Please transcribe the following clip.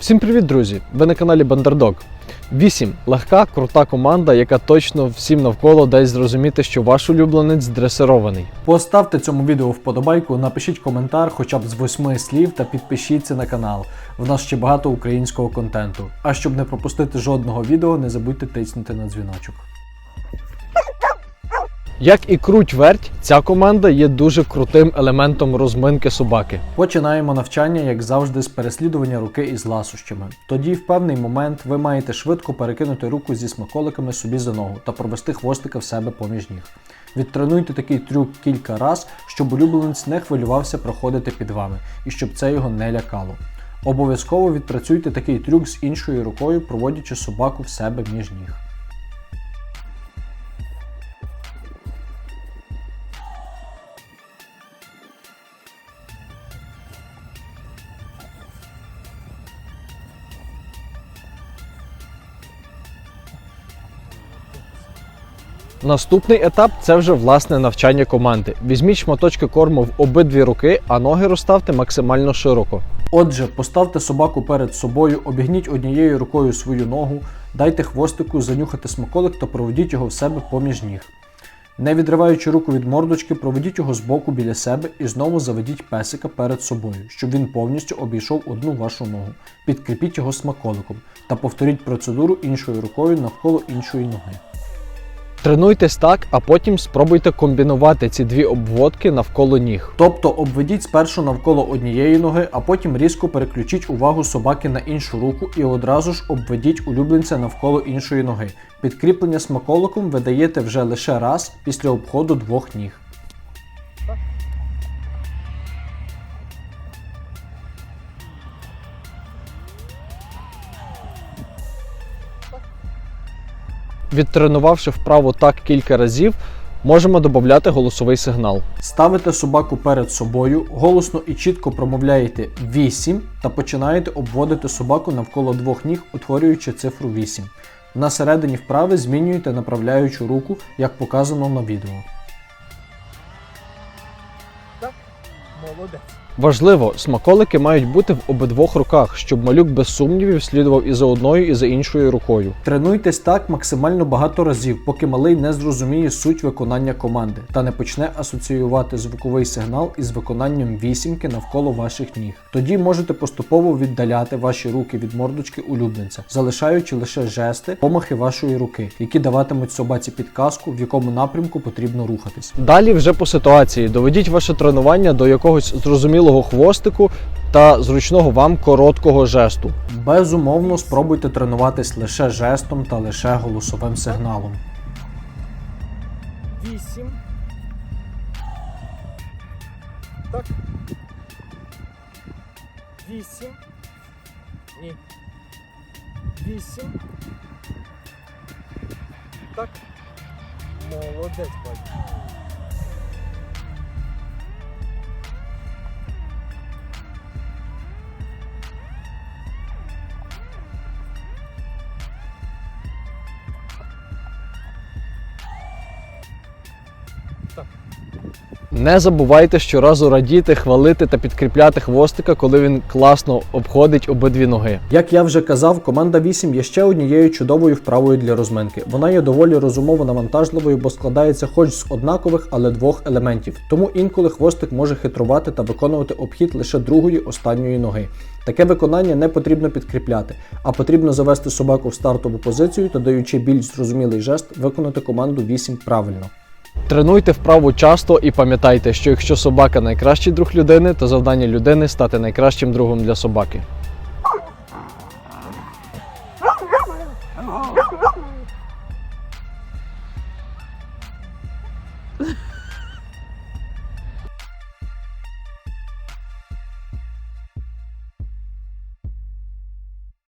Всім привіт, друзі! Ви на каналі Бандердог. 8. Легка, крута команда, яка точно всім навколо дасть зрозуміти, що ваш улюбленець дресирований. Поставте цьому відео вподобайку, напишіть коментар хоча б з восьми слів та підпишіться на канал. В нас ще багато українського контенту. А щоб не пропустити жодного відео, не забудьте тиснути на дзвіночок. Як і круть верть, ця команда є дуже крутим елементом розминки собаки. Починаємо навчання, як завжди, з переслідування руки із ласощами. Тоді, в певний момент, ви маєте швидко перекинути руку зі смаколиками собі за ногу та провести хвостика в себе поміж ніг. Відтренуйте такий трюк кілька раз, щоб улюбленець не хвилювався проходити під вами і щоб це його не лякало. Обов'язково відпрацюйте такий трюк з іншою рукою, проводячи собаку в себе між ніг. Наступний етап це вже власне навчання команди. Візьміть шматочки корму в обидві руки, а ноги розставте максимально широко. Отже, поставте собаку перед собою, обігніть однією рукою свою ногу, дайте хвостику занюхати смаколик та проведіть його в себе поміж ніг. Не відриваючи руку від мордочки, проведіть його збоку біля себе і знову заведіть песика перед собою, щоб він повністю обійшов одну вашу ногу. Підкріпіть його смаколиком та повторіть процедуру іншою рукою навколо іншої ноги. Тренуйтесь так, а потім спробуйте комбінувати ці дві обводки навколо ніг. Тобто обведіть спершу навколо однієї ноги, а потім різко переключіть увагу собаки на іншу руку і одразу ж обведіть улюбленця навколо іншої ноги. Підкріплення смаколиком ви даєте вже лише раз після обходу двох ніг. Відтренувавши вправо так кілька разів, можемо додати голосовий сигнал. Ставите собаку перед собою, голосно і чітко промовляєте 8 та починаєте обводити собаку навколо двох ніг, утворюючи цифру 8. На середині вправи змінюєте направляючу руку, як показано на відео. Молодець. Важливо, смаколики мають бути в обидвох руках, щоб малюк без сумнівів слідував і за одною, і за іншою рукою. Тренуйтесь так максимально багато разів, поки малий не зрозуміє суть виконання команди та не почне асоціювати звуковий сигнал із виконанням вісімки навколо ваших ніг. Тоді можете поступово віддаляти ваші руки від мордочки улюбленця, залишаючи лише жести, помахи вашої руки, які даватимуть собаці підказку, в якому напрямку потрібно рухатись. Далі вже по ситуації доведіть ваше тренування до якогось зрозумілого хвостику та зручного вам короткого жесту. Безумовно, спробуйте тренуватись лише жестом та лише голосовим сигналом. Вісім. Так. Вісім. Ні. Вісім. Так. Молодець, батько. Так. Не забувайте щоразу радіти, хвалити та підкріпляти хвостика, коли він класно обходить обидві ноги. Як я вже казав, команда 8 є ще однією чудовою вправою для розминки. Вона є доволі розумово навантажливою, бо складається хоч з однакових, але двох елементів. Тому інколи хвостик може хитрувати та виконувати обхід лише другої останньої ноги. Таке виконання не потрібно підкріпляти, а потрібно завести собаку в стартову позицію та даючи більш зрозумілий жест, виконати команду 8 правильно. Тренуйте вправу часто і пам'ятайте, що якщо собака найкращий друг людини, то завдання людини стати найкращим другом для собаки.